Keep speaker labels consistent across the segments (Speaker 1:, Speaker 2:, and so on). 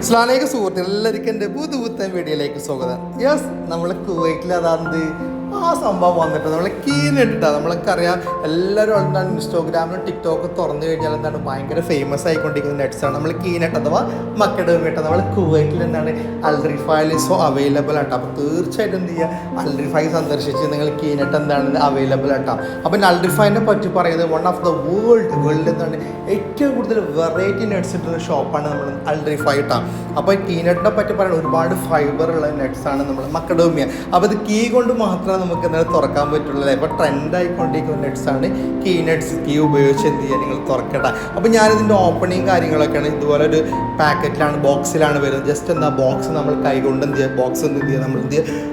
Speaker 1: സ്ലാനേക സുഹൃത്തുക്കൾ എല്ലാവർക്കും എന്റെ പുതുപുത്തൻ വീഡിയോയിലേക്ക് സ്വാഗതം. യെസ് നമ്മൾ കുവൈറ്റിൽ അതാന്ത് ആ സംഭവം വന്നിട്ട് നമ്മൾ കീനിട്ടിട്ടാണ് നമ്മളൊക്കെ അറിയാം എല്ലാവരും എന്താണ് ഇൻസ്റ്റാഗ്രാമിലും ടിക്ടോക്ക് തുറന്നു കഴിഞ്ഞാൽ എന്താണ് ഭയങ്കര ഫേമസ് ആയിക്കൊണ്ടിരിക്കുന്ന നെറ്റ്സാണ് നമ്മൾ കീനട്ട് അഥവാ മക്കഡോമിട്ട് നമ്മൾ കുവൈറ്റിൽ എന്താണ് അൽറിഫൈൽ സോ അവൈലബിൾ ആട്ടോ. അപ്പോൾ തീർച്ചയായിട്ടും എന്ത് ചെയ്യുക അൽറിഫൈ സന്ദർശിച്ച് നിങ്ങൾ കീനട്ട് എന്താണ് അവൈലബിൾ ആട്ടോ. അപ്പം അൽറിഫൈനെ പറ്റി പറയുന്നത് one of the world world എന്താണ് ഏറ്റവും കൂടുതൽ വെറൈറ്റി നെറ്റ്സ് ഇട്ടുള്ള ഷോപ്പാണ് നമ്മൾ അൽറിഫൈ ഇട്ടാ അപ്പോൾ കീനട്ടിനെ പറ്റി പറയുന്നത് ഒരുപാട് ഫൈബർ ഉള്ള നെറ്റ്സ് ആണ് നമ്മൾ മക്കഡോമിയ അപ്പോൾ ഇത് കീ കൊണ്ട് മാത്രമേ നമുക്ക് ഇന്നലെ തുറക്കാൻ പറ്റുള്ളൂ ഇപ്പോൾ ട്രെൻഡ് ആയിക്കൊണ്ടിരിക്കുന്ന നെറ്റ്സ് ആണ്. കീ നട്ട്സ് കീ ഉപയോഗിച്ച് എന്ത് ചെയ്യുക നിങ്ങൾ തുറക്കട്ടെ. അപ്പോൾ ഞാനിതിന്റെ ഓപ്പണിങ് കാര്യങ്ങളൊക്കെയാണ് ഇതുപോലെ ഒരു പാക്കറ്റിലാണ് ബോക്സിലാണ് വരുന്നത്. ജസ്റ്റ് എന്താ ബോക്സ് നമ്മൾ കൈകൊണ്ട് എന്ത് ചെയ്യുക ബോക്സ് എന്ത് ചെയ്യുക നമ്മൾ എന്ത് ചെയ്യുക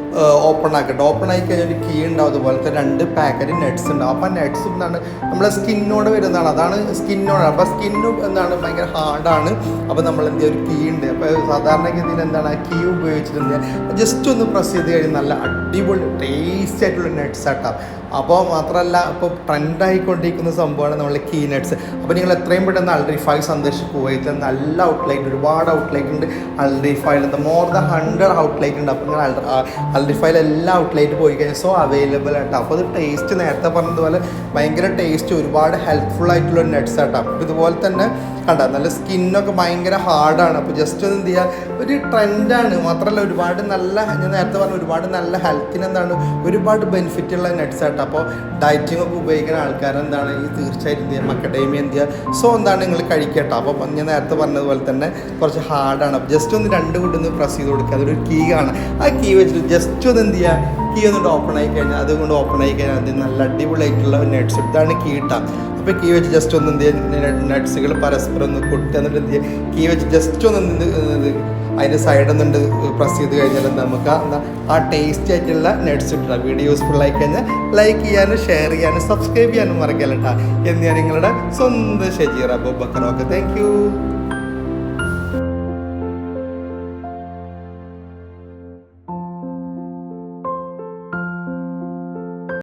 Speaker 1: ഓപ്പൺ ആക്കട്ടെ. ഓപ്പൺ ആയി കഴിഞ്ഞാൽ ഒരു കീ ഉണ്ടാവും. അതുപോലത്തെ രണ്ട് പാക്കറ്റ് നെറ്റ്സ് ഉണ്ടാവും അപ്പോൾ നെറ്റ്സ് എന്താണ്? നമ്മളെ സ്കിന്നോട് വരുന്നതാണ്. അതാണ് സ്കിന്നോട് അപ്പോൾ സ്കിന്നും എന്താണ്? ഭയങ്കര ഹാർഡാണ് അപ്പോൾ നമ്മൾ എന്ത് ഒരു കീ ഉണ്ട്. അപ്പോൾ സാധാരണഗതിയിൽ എന്താണ്? ആ കീ ഉപയോഗിച്ചിട്ടുണ്ട് ജസ്റ്റ് ഒന്ന് പ്രസ് ചെയ്ത് കഴിഞ്ഞാൽ നല്ല അടിപൊളി ടേസ്റ്റ് ആയിട്ടുള്ള നെറ്റ്സ് ആട്ടാം അപ്പോൾ മാത്രമല്ല ഇപ്പോൾ ട്രെൻഡായിക്കൊണ്ടിരിക്കുന്ന സംഭവമാണ് നമ്മൾ കീ നെറ്റ്സ് അപ്പോൾ നിങ്ങൾ എത്രയും പെട്ടെന്ന് അൾട്രിഫൈ സന്ദർശിച്ച് കുവൈത്തിൽ നല്ല ഔട്ട്ലൈറ്റ് ഒരുപാട് ഔട്ട്ലൈറ്റ് ഉണ്ട്. അൾട്രിഫൈൽ ഉണ്ട് മോർ ദ ഹൺഡ്രഡ് ഔട്ട്ലൈറ്റ് ഉണ്ട്. അപ്പോൾ നിങ്ങൾ അൾട്രിഫൈൽ എല്ലാ ഔട്ട്ലൈറ്റ് പോയി കഴിഞ്ഞാൽ സോ അവൈലബിൾ ആട്ടോ അപ്പോൾ അത് ടേസ്റ്റ് നേരത്തെ പറഞ്ഞതുപോലെ ഭയങ്കര ടേസ്റ്റ് ഒരുപാട് ഹെൽപ്ഫുൾ ആയിട്ടുള്ള നെറ്റ്സ് ആട്ടോ അപ്പോൾ ഇതുപോലെ തന്നെ കണ്ട. നല്ല സ്കിന്നൊക്കെ ഭയങ്കര ഹാർഡാണ്. അപ്പോൾ ജസ്റ്റ് ഒന്ന് എന്ത് ചെയ്യുക ഒരു ട്രെൻഡാണ്. മാത്രമല്ല ഒരുപാട് നല്ല ഞാൻ നേരത്തെ പറഞ്ഞു ഒരുപാട് നല്ല ഹെൽത്തിന് എന്താണ് ഒരുപാട് ബെനിഫിറ്റ് ഉള്ള നെറ്റ്സ് ആട്ടോ. അപ്പോൾ ഡയറ്റിംഗ് ഒക്കെ ഉപയോഗിക്കുന്ന ആൾക്കാർ എന്താണ് ഈ തീർച്ചയായിട്ടും എന്ത് ചെയ്യുക മക്കഡേമിയ എന്ത് ചെയ്യുക സോ എന്താണ് നിങ്ങൾ കഴിക്കട്ടോ. അപ്പോൾ ഞാൻ നേരത്തെ പറഞ്ഞതുപോലെ തന്നെ കുറച്ച് ഹാർഡാണ്. അപ്പോൾ ജസ്റ്റ് ഒന്ന് രണ്ട് കൂട്ടൊന്ന് പ്രസ് ചെയ്ത് കൊടുക്കുക അതൊരു കീ ആണ്. ആ കീ വെച്ചിട്ട് ജസ്റ്റ് ഒന്ന് എന്ത് ചെയ്യുക കീ ഒന്നിട്ട് ഓപ്പൺ ആയി കഴിഞ്ഞാൽ അതുകൊണ്ട് ഓപ്പൺ ആയി കഴിഞ്ഞാൽ അത് നല്ല അടിപൊളിയായിട്ടുള്ള നെറ്റ്സ് ഇതാണ് കീ ഇട്ടാം അപ്പോൾ കീ വെച്ച് ജസ്റ്റ് ഒന്ന് എന്ത് ചെയ്യുക നട്ട്സുകൾ പരസ്പരം ഒന്ന് കൊട്ടി എന്നിട്ട് എന്ത് ചെയ്യുക കീ വെച്ച് ജസ്റ്റ് ഒന്ന് അതിന്റെ സൈഡിൽ നിന്നുണ്ട് പ്രസ് ചെയ്ത് കഴിഞ്ഞാൽ നമുക്ക് ആ ടേസ്റ്റി ആയിട്ടുള്ള നട്ട്സ് ഇട്ടില്ല വീഡിയോ യൂസ്ഫുൾ ആയി കഴിഞ്ഞാൽ ലൈക്ക് ചെയ്യാനും ഷെയർ ചെയ്യാനും സബ്സ്ക്രൈബ് ചെയ്യാനും മറക്കല്ല കേട്ടോ എന്ന് ഞാൻ നിങ്ങളുടെ സ്വന്തം Shajeer Aboobacker. Okay thank you